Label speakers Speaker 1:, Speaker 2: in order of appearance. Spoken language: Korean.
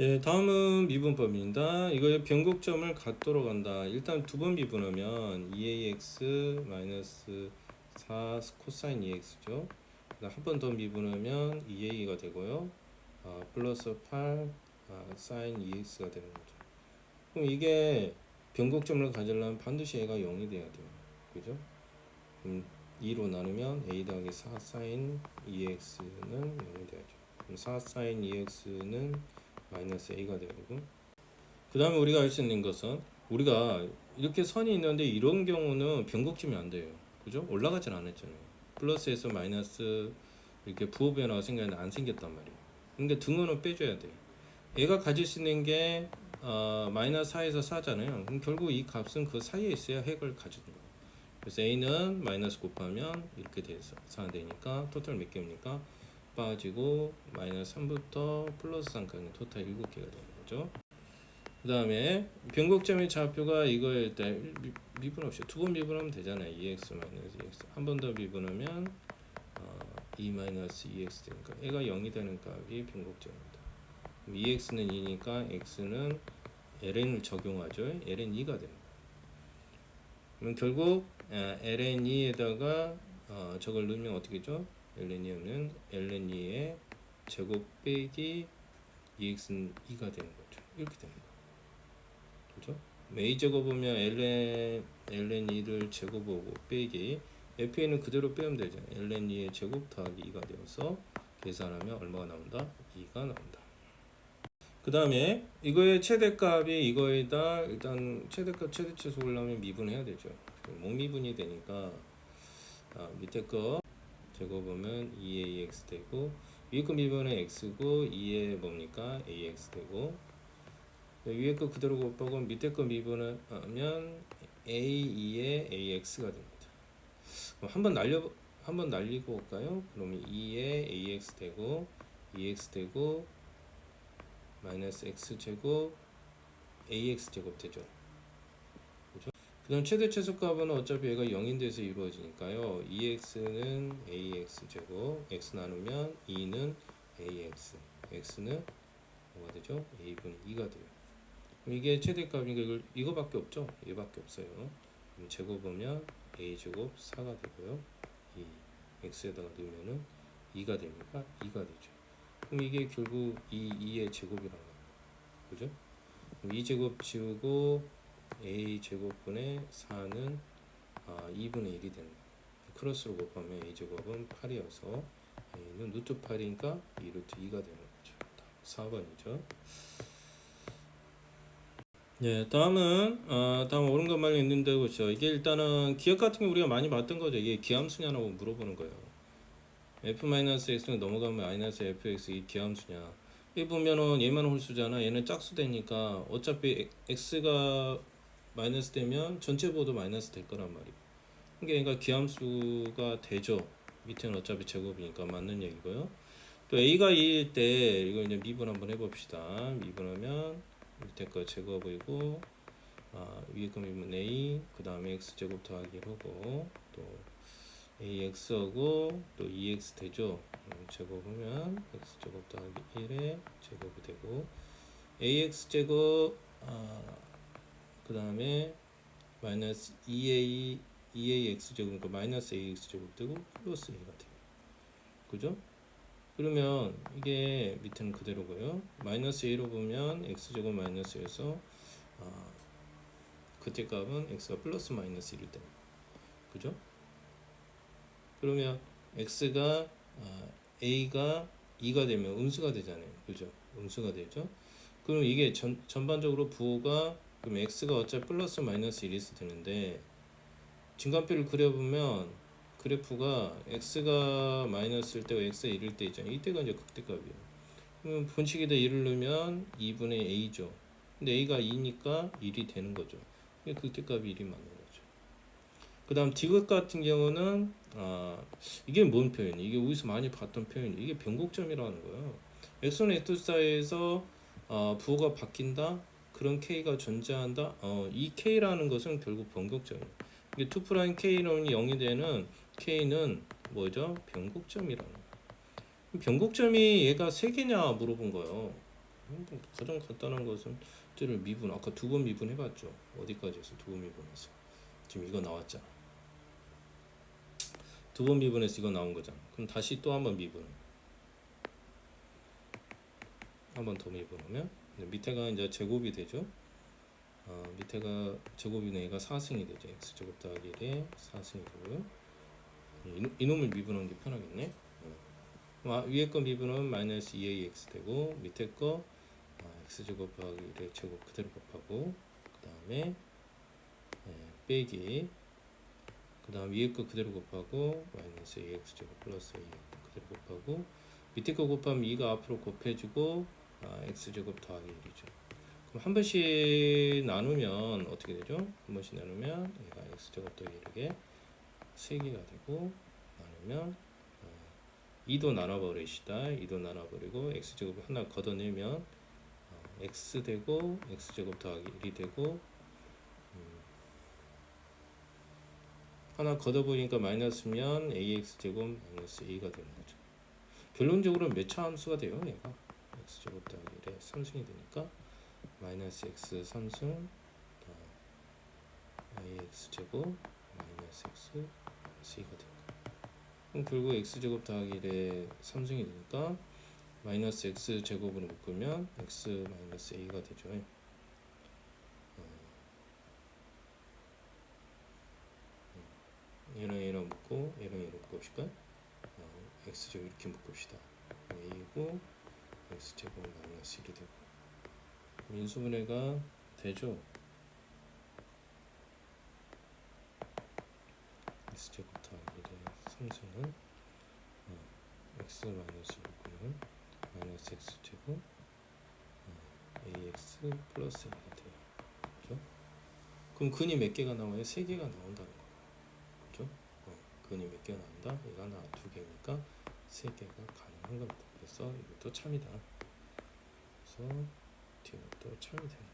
Speaker 1: 예, 다음은 미분법입니다. 이거의 변곡점을 갖도록 한다. 일단 두 번 미분하면 2ax 마이너스 4 코사인 2x죠. 한 번 더 미분하면 2a가 되고요. 아, 플러스 8 아, 사인 2x가 되는 거죠. 그럼 이게 변곡점을 가지려면 반드시 a가 0이 돼야 돼요. 그죠? 그럼 2로 나누면 a 더하기 4 사인 2x는 0이 돼야죠. 그럼 4 사인 2x는 마이너스 a가 되고. 그 다음에 우리가 알 수 있는 것은 우리가 이렇게 선이 있는데 이런 경우는 변곡점이 안 돼요. 그죠? 올라가진 않았잖아요. 플러스에서 마이너스 이렇게 부호 변화가 생겼는데 안 생겼단 말이에요. 그러니까 등호는 빼줘야 돼요. 얘가 가질 수 있는 게 어, 마이너스 4에서 4잖아요. 그럼 결국 이 값은 그 사이에 있어야 핵을 가지는 거예요. 그래서 a는 마이너스 곱하면 이렇게 돼서 4 되니까 토탈 몇 개입니까? 빠지고 마이너스 3부터 플러스 3까지 토탈 7개가 되는 거죠. 그 다음에 변곡점의 좌표가 이거일 때 미- 미분 없이 두 번 미분하면 되잖아요. 2x 마이너스 2x 한 번 더 미분하면 어, 2 마이너스 2x 되니까 얘가 0이 되는 값이 변곡점입니다. 그럼 2x는 2니까 x는 ln을 적용하죠. ln 2가 됩니다. 그럼 결국 아, ln 2에다가 어, 저걸 넣으면 어떻게 죠 ln이는 ln2의 제곱 빼기 2x는 2가 되는 거죠. 이렇게 되는 거예요. 그죠? a 제곱하면 ln ln2를 제곱하고 빼기 fa는 그대로 빼면 되죠. ln2의 제곱 더하기 2가 되어서 계산하면 얼마가 나온다? 2가 나온다. 그 다음에 이거의 최대값이 이거에다 일단 최대값 최대치수를 하면 미분해야 되죠. 목미분이 되니까 아, 밑에 거 제곱하면 2ax 되고 위에 거 미분은 x고 2에 뭡니까 ax 되고 위에 거 그대로 곱하고 밑에 거 미분은 하면 a2에 ax가 됩니다. 한번 날려 한번 날리고 올까요? 그러면 2에 ax 되고 2x 되고 마이너스 x 제곱 ax 제곱 되죠. 그 다음 최대 최소값은 어차피 얘가 0인 데서 이루어지니까요. 2x는 ax 제곱, x 나누면 2는 ax, x는 뭐가 되죠? a분의 2가 돼요. 그럼 이게 최대값이니까 이걸 이거밖에 없죠? 얘밖에 없어요. 그럼 제곱하면 a 제곱 4가 되고요. 이 x에다가 넣으면은 2가 됩니까? 2가 되죠. 그럼 이게 결국 이 2의 제곱이라는 거예요. 그죠? 그럼 2제곱 지우고 a 제곱분의 4는 아, 2분의 1이 되는 거예요. 크로스로 곱하면 a 제곱은 8이어서 a는 루트 8이니까 2 루트 2가 되는 거죠. 4번이죠. 예, 다음은 어, 다음 옳은 것만 있는데 보죠. 이게 일단은 기억 같은 게 우리가 많이 봤던 거죠. 이게 기함수냐라고 물어보는 거예요. f-x는 넘어가면 마이너스 fx 이 기함수냐. 이 보면은 얘만 홀수잖아. 얘는 짝수 되니까 어차피 x가 마이너스 되면 전체 보도 마이너스 될 거란 말이에요. 그러니까 기함수가 되죠. 밑에는 어차피 제곱이니까 맞는 얘기고요. 또 a가 2일 때 이거 이제 미분 한번 해봅시다. 미분하면 밑에 거 제곱이고 아, 위에 거 미분 a 그 다음에 x 제곱 더하기 하고 또 ax하고 또 2x 되죠. 음, 제곱하면 x 제곱 더하기 1에 제곱이 되고 ax 제곱 아, 그 다음에 마이너스 2a 2ax 제곱 그러니까 마이너스 ax 제곱 되고 플러스 a가 돼요. 그죠? 그러면 이게 밑에는 그대로고요. 마이너스 a로 보면 x 제곱 마이너스에서 아, 그때 값은 x가 플러스 마이너스 1이 됩니다. 그죠? 그러면 x가 아, a가 2가 되면 음수가 되잖아요. 그죠? 음수가 되죠. 그럼 이게 전, 전반적으로 부호가 그럼 x가 어차피 플러스 마이너스 1이 되는데 증간표를 그려보면 그래프가 x가 마이너스일 때와 x가 1일 때 있잖아요. 이때가 이제 극대값이에요. 그러면 분식에다 1을 넣으면 2분의 a죠. 근데 a가 2니까 1이 되는 거죠. 극대값이 1이 맞는 거죠. 그 다음 디귿 같은 경우는 아 이게 뭔 표현이? 이게 어디서 많이 봤던 표현이 이게 변곡점이라는 거예요. x는 x 사이에서 어, 부호가 바뀐다. 그런 k가 존재한다. 어, 이 k라는 것은 결국 변곡점이에요. 이게 2 프라임 k는 0이 되는 k는 뭐죠? 변곡점이라는 거예요. 변곡점이 얘가 세 개냐 물어본 거예요. 음, 가장 간단한 것은 를 미분 아까 두 번 미분해봤죠. 어디까지 해서 두번 미분해서 지금 이거 나왔잖아. 두 번 미분해서 이거 나온 거잖아. 그럼 다시 또 한 번 미분. 한번더 미분하면 근데 밑에가 이제 제곱이 되죠. 어, 밑에가 제곱이는 얘가 4승이 되죠. x 제곱 더하기 1에 4승이 되고요. 이놈- 이놈을 미분하는 게 편하겠네. 어. 아, 위에 거 미분은 마이너스 2ax 되고 밑에 거 아, x 제곱 더하기 1의 제곱 그대로 곱하고 그 다음에 빼기 그 다음 위에 거 그대로 곱하고 마이너스 ax 제곱 플러스 a 그대로 곱하고 밑에 거 곱하면 2가 앞으로 곱해지고 아, x 제곱 더하기 1이죠. 그럼 한 번씩 나누면 어떻게 되죠? 한 번씩 나누면 얘가 x 제곱 더하기 1에 3개가 되고 나누면 어, 2도 나눠버리시다. 2도 나눠버리고 x 제곱 하나 걷어내면 어, x 되고 x 제곱 더하기 1이 되고 음, 하나 걷어버리니까 마이너스면 ax 제곱 마이너스 a가 되는 거죠. 결론적으로 몇 차 함수가 돼요, 얘가 x 제곱 더하기 1에 3승이 되니까 마이너스 x 3승 ax 제곱 마이너스 x c가 되고 그럼 결국 x 제곱 더하기 1에 3승이 되니까 마이너스 x 제곱으로 묶으면 x 마이너스 a가 되죠. 어, 얘랑 얘랑 묶고 얘랑 얘랑 묶읍시까? 어, x 제곱 이렇게 묶읍시다. a고 x 제곱 마이너스 1이 되고 민수분해가 되죠. x 제곱 더하기 1의 3승은 어, x 마이너스 6은 마이너스 x 제곱 어, ax 플러스 1이 돼요. 그죠? 그럼 근이 몇 개가 나와요? 세 개가 나온다는 거. 그죠? 어, 근이 몇 개가 나온다? 얘가 나두 개니까 세 개가 가능한 겁니다. 그래서 이것도 참이다. 그래서 뒤는 또 참이 되는.